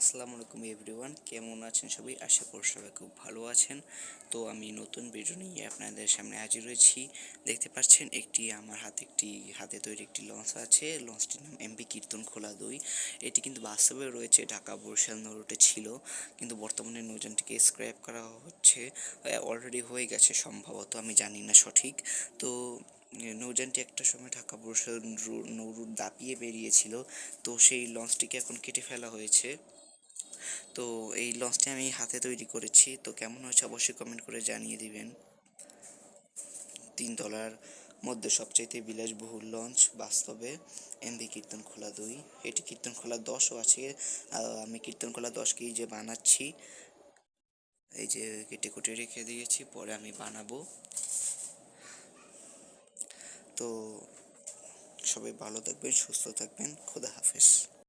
আসসালামু আলাইকুম এভরিওয়ান, কেমন আছেন সবাই? আশা করি সবাই খুব ভালো আছেন। তো আমি নতুন ভিডিও নিয়ে আপনাদের সামনে হাজির হয়েছি। দেখতে পাচ্ছেন একটি আমার হাতে একটি, হাতে তৈরি একটি লঞ্চ আছে। লঞ্চটির নাম এমবি কীর্তন খোলা দই। এটি কিন্তু বাস্তবে রয়েছে ঢাকা বরিশাল নরুটে ছিল। কিন্তু বর্তমানে নৌযানটিকে স্ক্র্যাপ করা হচ্ছে। অলরেডি হয়ে গেছে সম্ভবত, আমি জানি না সঠিক। তো নৌযানটি একটা সময় ঢাকা বরিশাল নৌরুট দাপিয়ে বেরিয়েছিল। তো সেই লঞ্চটিকে এখন কেটে ফেলা হয়েছে। তো এই লঞ্চটি আমি হাতে তৈরি করেছি। তো কেমন হয়েছে অবশ্যই কমেন্ট করে জানিয়ে দিবেন। তিন তলার মধ্যে সবচাইতে বিলাসবহুল লঞ্চ বাস্তবে এমভি কীর্তন খোলা দুই। এটি কীর্তন খোলা দশও আছে আমি কীর্তন খোলা দশকেই যে বানাচ্ছি, এই যে কেটে কুটে রেখে দিয়েছি, পরে আমি বানাবো। তো সবাই ভালো থাকবেন, সুস্থ থাকবেন, খোদা হাফেজ।